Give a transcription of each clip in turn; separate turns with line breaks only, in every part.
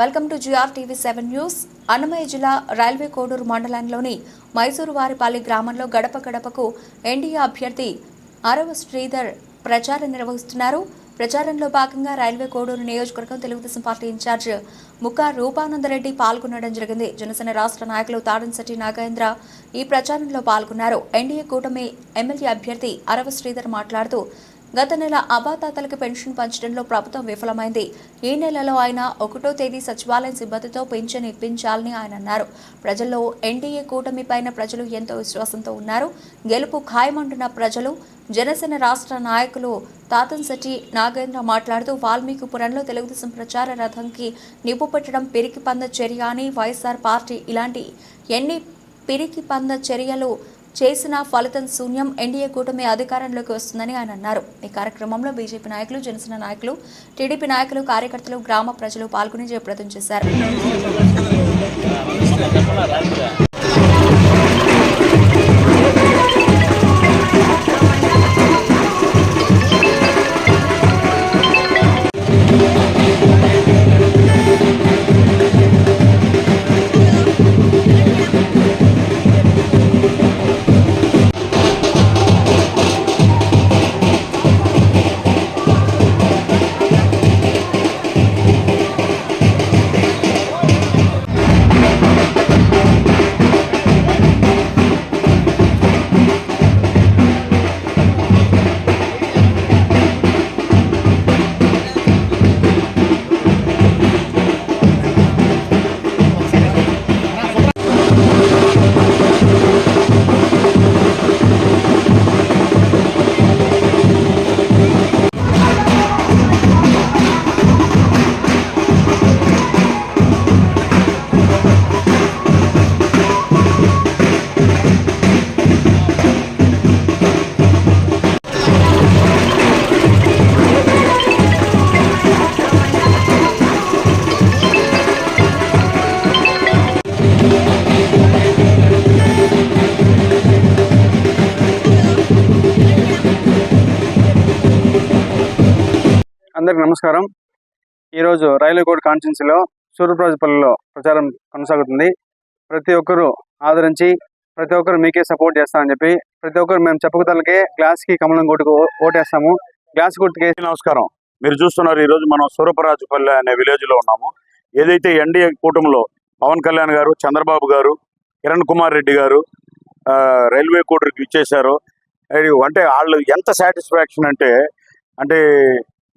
Welcome to GR TV seven news. Annamayya జిల్లా railway Koduru మండలంలోని మైసూరు వారిపాలి గ్రామంలో గడప గడపకు ఎన్డీఏ అభ్యర్థి అరవ శ్రీధర్ ప్రచారం నిర్వహిస్తున్నారు. ప్రచారంలో భాగంగా రైల్వే కోడూరు నియోజకవర్గం తెలుగుదేశం పార్టీ ఇన్ఛార్జ్ ముక్కా రూపానందరెడ్డి పాల్గొనడం జరిగింది. జనసేన రాష్ట్ర నాయకులు తాడంశెట్టి నాగేంద్ర ఈ ప్రచారంలో పాల్గొన్నారు. ఎన్డీఏ కూటమి ఎమ్మెల్యే అభ్యర్థి అరవ శ్రీధర్ మాట్లాడుతూ గత నెల అబాతాతలకు పెన్షన్ పంచడంలో ప్రభుత్వం విఫలమైంది. ఈ నెలలో ఆయన ఒకటో తేదీ సచివాలయం సిబ్బందితో పెన్షన్ ఇప్పించాలని ఆయన అన్నారు. ప్రజల్లో ఎన్డీఏ కూటమి పైన ప్రజలు ఎంతో విశ్వాసంతో ఉన్నారు. గెలుపు ఖాయమంటున్న ప్రజలు జనసేన రాష్ట్ర నాయకులు తాతంశెట్టి నాగేంద్ర మాట్లాడుతూ వాల్మీకిపురంలో తెలుగుదేశం ప్రచార రథంకి నిప్పు పెట్టడం పిరికి పంద చర్య అని వైఎస్ఆర్ పార్టీ ఇలాంటి ఎన్ని పిరికి పంద చర్యలు చేసిన ఫలితం శూన్యం. ఎన్డీఏ కూటమి అధికారంలోకి వస్తుందని ఆయన అన్నారు. ఈ కార్యక్రమంలో బీజేపీ నాయకులు జనసేన నాయకులు టీడీపీ నాయకులు కార్యకర్తలు గ్రామ ప్రజలు పాల్గొని జయప్రదం చేశారు.
అందరికి నమస్కారం. ఈరోజు రైల్వే కోడ్ కాన్స్టిట్యున్సీలో సూర్యప్రాజపల్లిలో ప్రచారం కొనసాగుతుంది. ప్రతి ఒక్కరూ ఆదరించి ప్రతి ఒక్కరు మీకే సపోర్ట్ చేస్తామని చెప్పి ప్రతి ఒక్కరు మేము చెప్పకతలకే గ్లాస్కి కమలం గుర్తుకు ఓటేస్తాము. గ్లాస్ గుర్తుకే
నమస్కారం. మీరు చూస్తున్నారు ఈ రోజు మనం సూరపరాజుపల్లి అనే విలేజ్లో ఉన్నాము. ఏదైతే ఎన్డీఏ కూటమిలో పవన్ కళ్యాణ్ గారు చంద్రబాబు గారు కిరణ్ కుమార్ రెడ్డి గారు ఆ, రైల్వే కోటర్కి ఇచ్చేశారు. అంటే వాళ్ళు ఎంత సాటిస్ఫాక్షన్ అంటే అంటే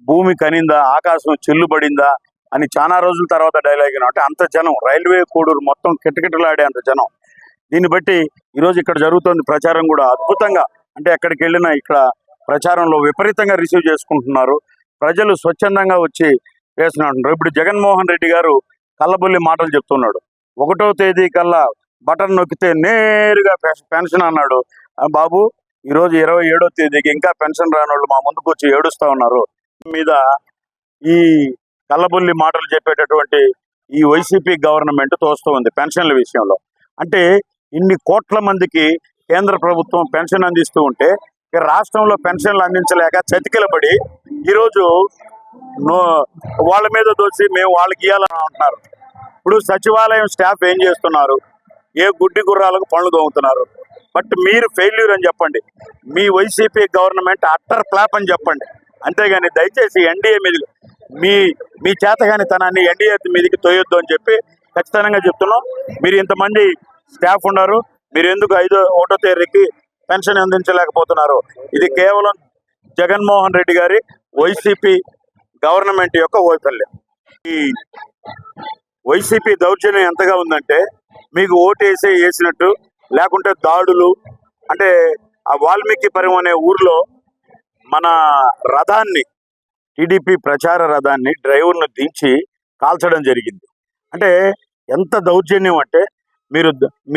భూమి కనిందా ఆకాశం చెల్లు పడిందా అని చాలా రోజుల తర్వాత డైలాగ్ అంటే అంత జనం రైల్వే కోడూరు మొత్తం కిటకిటలాడే అంత జనం. దీన్ని బట్టి ఈరోజు ఇక్కడ జరుగుతుంది ప్రచారం కూడా అద్భుతంగా. అంటే ఎక్కడికి వెళ్ళినా ఇక్కడ ప్రచారంలో విపరీతంగా రిసీవ్ చేసుకుంటున్నారు. ప్రజలు స్వచ్ఛందంగా వచ్చి వేస్తున్నారు. ఇప్పుడు జగన్మోహన్ రెడ్డి గారు కళ్ళబొల్లి మాటలు చెప్తున్నాడు. ఒకటో తేదీ కల్లా బటన్ నొక్కితే నేరుగా పెన్షన్- పెన్షన్ అన్నాడు. ఆ బాబు ఈరోజు ఇరవై ఏడో తేదీకి ఇంకా పెన్షన్ రాని వాళ్ళు మా ముందుకు వచ్చి ఏడుస్తా ఉన్నారు. మీద ఈ కళ్ళబొల్లి మాటలు చెప్పేటటువంటి ఈ వైసీపీ గవర్నమెంట్ తోస్తూ ఉంది పెన్షన్ల విషయంలో. అంటే ఇన్ని కోట్ల మందికి కేంద్ర ప్రభుత్వం పెన్షన్ అందిస్తూ ఉంటే రాష్ట్రంలో పెన్షన్లు అందించలేక చతికిలబడి ఈరోజు వాళ్ళ మీద దోచి మేము వాళ్ళకి ఇవ్వాలని అంటున్నారు. ఇప్పుడు సచివాలయం స్టాఫ్ ఏం చేస్తున్నారు? ఏ గుడ్డి గుర్రాలకు పనులు దోముతున్నారు? బట్ మీరు ఫెయిల్యూర్ అని చెప్పండి. మీ వైసీపీ గవర్నమెంట్ అట్టర్ ఫ్లాప్ అని చెప్పండి. అంతేగాని దయచేసి ఎన్డీఏ మీద మీ మీ చేతగాని తనాన్ని ఎన్డీఏ మీదకి తోయొద్దు అని చెప్పి ఖచ్చితంగా చెప్తున్నాం. మీరు ఇంతమంది స్టాఫ్ ఉన్నారు. మీరు ఎందుకు ఐదో ఒకటో తేదీకి పెన్షన్ అందించలేకపోతున్నారు? ఇది కేవలం జగన్మోహన్ రెడ్డి గారి వైసీపీ గవర్నమెంట్ యొక్క వైఫల్యం. ఈ వైసీపీ దౌర్జన్యం ఎంతగా ఉందంటే మీకు ఓటేసే వేసినట్టు లేకుంటే దాడులు అంటే ఆ వాల్మీకి అనే ఊర్లో మన రథాన్ని టీడీపీ ప్రచార రథాన్ని డ్రైవర్ను దించి కాల్చడం జరిగింది. అంటే ఎంత దౌర్జన్యం అంటే మీరు